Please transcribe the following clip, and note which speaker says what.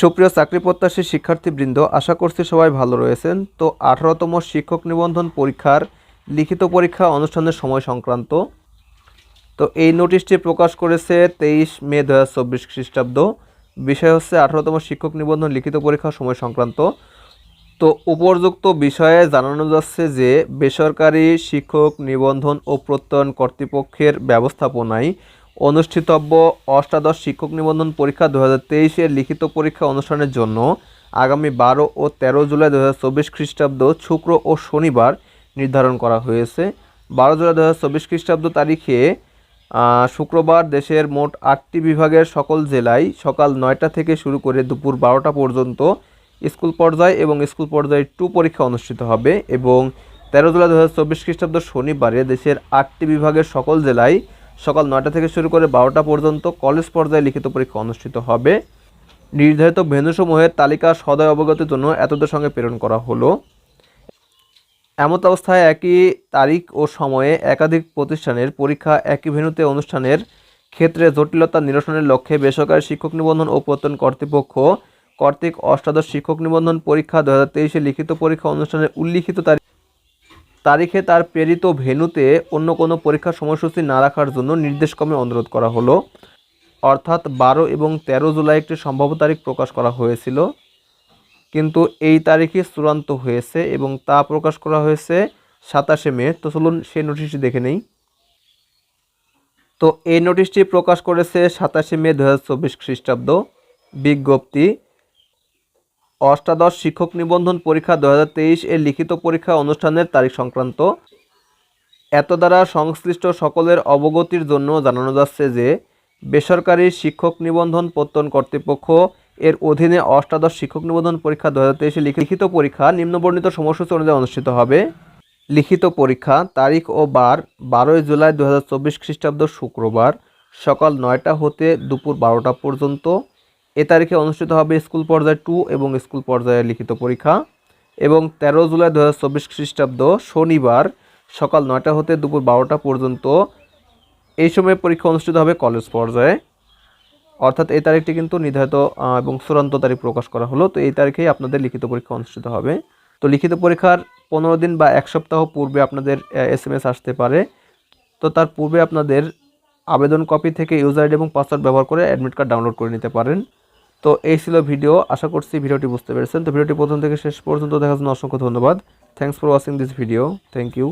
Speaker 1: সুপ্রিয় চাকরি প্রত্যাশী শিক্ষার্থীবৃন্দ, আশা করছি সবাই ভালো রয়েছেন। তো আঠারোতম শিক্ষক নিবন্ধন পরীক্ষার লিখিত পরীক্ষা অনুষ্ঠানের সময় সংক্রান্ত। তো এই নোটিশটি প্রকাশ করেছে তেইশ মে দু হাজার চব্বিশ খ্রিস্টাব্দ। বিষয় হচ্ছে আঠারোতম শিক্ষক নিবন্ধন লিখিত পরীক্ষার সময় সংক্রান্ত। তো উপর্যুক্ত বিষয়ে জানানো যাচ্ছে যে, বেসরকারি শিক্ষক নিবন্ধন ও প্রত্যয়ন কর্তৃপক্ষের ব্যবস্থাপনায় অনুষ্ঠিতব্য অষ্টাদশ শিক্ষক নিবন্ধন পরীক্ষা দু হাজার লিখিত পরীক্ষা অনুষ্ঠানের জন্য আগামী বারো ও তেরো জুলাই দু হাজার চব্বিশ খ্রিস্টাব্দ শুক্র ও শনিবার নির্ধারণ করা হয়েছে। বারো জুলাই দু হাজার চব্বিশ খ্রিস্টাব্দ তারিখে শুক্রবার দেশের মোট আটটি বিভাগের সকল জেলায় সকাল নয়টা থেকে শুরু করে দুপুর বারোটা পর্যন্ত স্কুল পর্যায়ে এবং স্কুল পর্যায়ে টু পরীক্ষা অনুষ্ঠিত হবে এবং তেরো জুলাই দু হাজার চব্বিশ খ্রিস্টাব্দ শনিবারে দেশের আটটি বিভাগের সকল জেলায় সকাল নয়টা থেকে শুরু করে বারোটা পর্যন্ত কলেজ পর্যায়ে লিখিত পরীক্ষা অনুষ্ঠিত হবে। নির্ধারিত ভেন্যুসমূহের তালিকা সদয় অবগতির জন্য এতদের সঙ্গে প্রেরণ করা হলো। এমত অবস্থায় একই তারিখ ও সময়ে একাধিক প্রতিষ্ঠানের পরীক্ষা একই ভেন্যুতে অনুষ্ঠানের ক্ষেত্রে জটিলতা নিরসনের লক্ষ্যে বেসরকারি শিক্ষক নিবন্ধন ও প্রত্যয়ন কর্তৃপক্ষ কর্তৃক অষ্টাদশ শিক্ষক নিবন্ধন পরীক্ষা দু লিখিত পরীক্ষা অনুষ্ঠানের উল্লিখিত তারিখ তারিখে তার প্রেরিত ভেন্যুতে অন্য কোনো পরীক্ষার সময়সূচি না রাখার জন্য নির্দেশক্রমে অনুরোধ করা হলো। অর্থাৎ বারো এবং তেরো জুলাই একটি সম্ভাব্য তারিখ প্রকাশ করা হয়েছিল। কিন্তু এই তারিখে চূড়ান্ত হয়েছে এবং তা প্রকাশ করা হয়েছে সাতাশে মে। তো চলুন সেই নোটিশটি দেখে নেই। তো এই নোটিশটি প্রকাশ করেছে সাতাশে মে দু হাজার চব্বিশ খ্রিস্টাব্দ। বিজ্ঞপ্তি অষ্টাদশ শিক্ষক নিবন্ধন পরীক্ষা দু হাজার তেইশ এর লিখিত পরীক্ষা অনুষ্ঠানের তারিখ সংক্রান্ত। এত দ্বারা সংশ্লিষ্ট সকলের অবগতির জন্য জানানো যাচ্ছে যে, বেসরকারি শিক্ষক নিবন্ধন প্রত্যয়ন কর্তৃপক্ষ এর অধীনে অষ্টাদশ শিক্ষক নিবন্ধন পরীক্ষা দু হাজার তেইশে লিখিত পরীক্ষা নিম্নবর্ণিত সময়সূচি অনুযায়ী অনুষ্ঠিত হবে। লিখিত পরীক্ষা তারিখ ও বার বারোই জুলাই দু হাজার চব্বিশ খ্রিস্টাব্দ শুক্রবার সকাল নয়টা হতে দুপুর বারোটা পর্যন্ত। এ তারিখে অনুষ্ঠিত হবে স্কুল পর্যায়ে টু এবং স্কুল পর্যায়ে লিখিত পরীক্ষা এবং তেরো জুলাই দু হাজার চব্বিশ খ্রিস্টাব্দ শনিবার সকাল নয়টা হতে দুপুর বারোটা পর্যন্ত এই সময় পরীক্ষা অনুষ্ঠিত হবে কলেজ পর্যায়ে। অর্থাৎ এই তারিখটি কিন্তু নির্ধারিত এবং চূড়ান্ত তারিখ প্রকাশ করা হলো। তো এই তারিখেই আপনাদের লিখিত পরীক্ষা অনুষ্ঠিত হবে। তো লিখিত পরীক্ষার পনেরো দিন বা এক সপ্তাহ পূর্বে আপনাদের এস এম এস আসতে পারে। তো তার পূর্বে আপনাদের আবেদন কপি থেকে ইউজার আইডি এবং পাসওয়ার্ড ব্যবহার করে অ্যাডমিট কার্ড ডাউনলোড করে নিতে পারেন। তো এই ছিল ভিডিও, আশা করছি ভিডিওটি বুঝতে পেরেছেন। তো ভিডিওটি প্রথম থেকে শেষ পর্যন্ত দেখার জন্য অসংখ্য ধন্যবাদ। Thanks for watching this video thank you